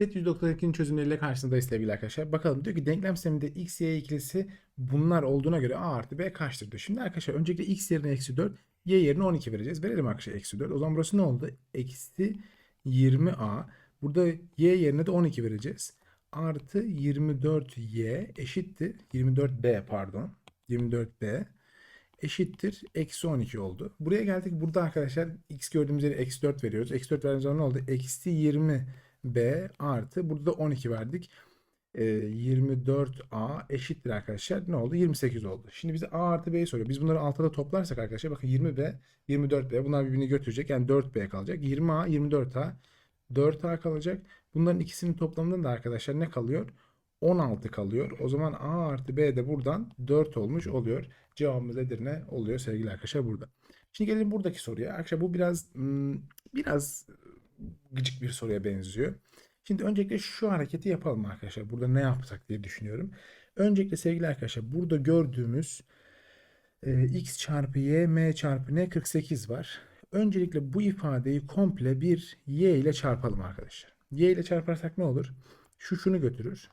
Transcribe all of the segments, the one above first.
Set 192'nin çözümleriyle karşınızdayız sevgili arkadaşlar. Bakalım diyor ki denklem sisteminde x, y ikilisi bunlar olduğuna göre a artı b kaçtır diyor. Şimdi arkadaşlar öncelikle x yerine eksi 4, y yerine 12 vereceğiz. Verelim arkadaşlar eksi 4. O zaman burası ne oldu? Eksi 20a. Burada y yerine de 12 vereceğiz. Artı 24y eşittir. 24b pardon. 24b eşittir. Eksi 12 oldu. Buraya geldik. Burada arkadaşlar x gördüğümüz yere eksi 4 veriyoruz. Eksi 4 verdiğimiz zaman ne oldu? Eksi 20 b artı burada da 12 verdik. Ee, 24a eşittir arkadaşlar. Ne oldu? 28 oldu. Şimdi bize a artı b'yi soruyor. Biz bunları altta da toplarsak arkadaşlar bakın 20b, 24b bunlar birbirini götürecek. Yani 4b kalacak. 20a, 24a, 4a kalacak. Bunların ikisinin toplamından da arkadaşlar ne kalıyor? 16 kalıyor. O zaman a artı b de buradan 4 olmuş oluyor. Cevabımız Edirne oluyor sevgili arkadaşlar burada. Şimdi gelelim buradaki soruya. Arkadaşlar bu biraz hmm, biraz gıcık bir soruya benziyor. Şimdi öncelikle şu hareketi yapalım arkadaşlar. Burada ne yapsak diye düşünüyorum. Öncelikle sevgili arkadaşlar burada gördüğümüz e, x çarpı y m çarpı n 48 var. Öncelikle bu ifadeyi komple bir y ile çarpalım arkadaşlar. Y ile çarparsak ne olur? Şu şunu götürür.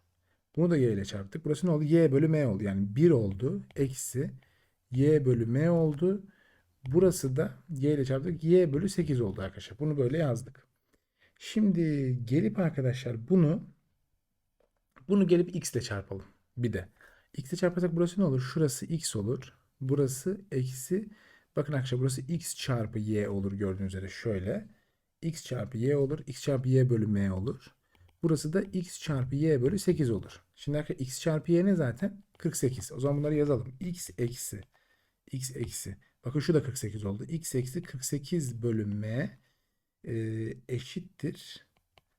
Bunu da y ile çarptık. Burası ne oldu? y bölü m oldu. Yani 1 oldu. Eksi y bölü m oldu. Burası da y ile çarptık. y bölü 8 oldu arkadaşlar. Bunu böyle yazdık. Şimdi gelip arkadaşlar bunu bunu gelip x ile çarpalım. Bir de. x ile çarparsak burası ne olur? Şurası x olur. Burası eksi. Bakın arkadaşlar burası x çarpı y olur gördüğünüz üzere şöyle. x çarpı y olur. x çarpı y bölü m olur. Burası da x çarpı y bölü 8 olur. Şimdi arkadaşlar x çarpı y ne zaten? 48. O zaman bunları yazalım. x eksi. x eksi. Bakın şu da 48 oldu. x eksi 48 bölü m e, eşittir.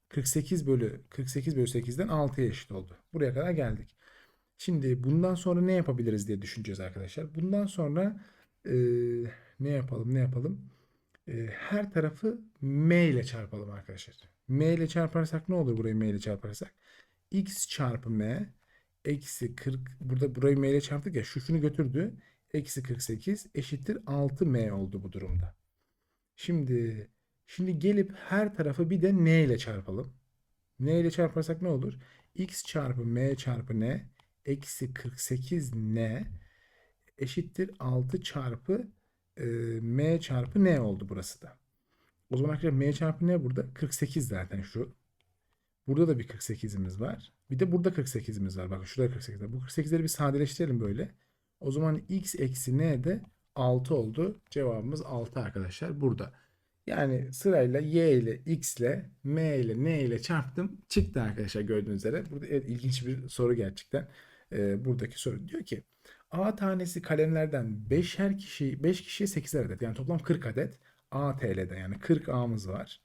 48 bölü 48 bölü 8'den 6'ya eşit oldu. Buraya kadar geldik. Şimdi bundan sonra ne yapabiliriz diye düşüneceğiz arkadaşlar. Bundan sonra e, ne yapalım ne yapalım? E, her tarafı m ile çarpalım arkadaşlar. m ile çarparsak ne olur burayı m ile çarparsak? x çarpı m eksi 40 burada burayı m ile çarptık ya şu şunu götürdü. Eksi 48 eşittir 6m oldu bu durumda. Şimdi Şimdi gelip her tarafı bir de n ile çarpalım. n ile çarparsak ne olur? x çarpı m çarpı n eksi 48 n eşittir 6 çarpı e, m çarpı n oldu burası da. O zaman arkadaşlar m çarpı n burada 48 zaten şu. Burada da bir 48'imiz var. Bir de burada 48'imiz var. Bakın şurada 48 var. Bu 48'leri bir sadeleştirelim böyle. O zaman x eksi n de 6 oldu. Cevabımız 6 arkadaşlar burada. Yani sırayla y ile x ile m ile n ile çarptım. Çıktı arkadaşlar gördüğünüz üzere. Burada evet, ilginç bir soru gerçekten. Ee, buradaki soru diyor ki A tanesi kalemlerden 5'er kişi 5 kişiye 8'er adet. Yani toplam 40 adet A TL'den yani 40 A'mız var.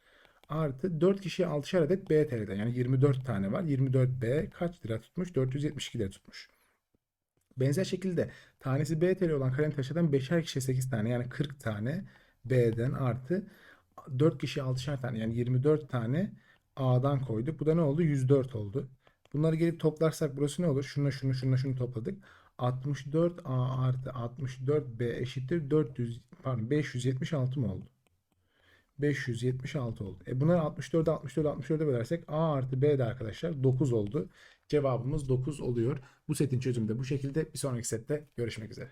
Artı 4 kişiye 6'şer adet B TL'den yani 24 tane var. 24 B kaç lira tutmuş? 472 lira tutmuş. Benzer şekilde tanesi B TL olan kalem taşıdan 5'er kişiye 8 tane yani 40 tane B'den artı 4 kişi 6'şer tane yani 24 tane A'dan koyduk. Bu da ne oldu? 104 oldu. Bunları gelip toplarsak burası ne olur? Şunu şunu şunu şunu topladık. 64 A artı 64 B eşittir 400 pardon 576 mı oldu? 576 oldu. E bunları 64'e 64'e 64'e bölersek A artı B de arkadaşlar 9 oldu. Cevabımız 9 oluyor. Bu setin çözümü de bu şekilde. Bir sonraki sette görüşmek üzere.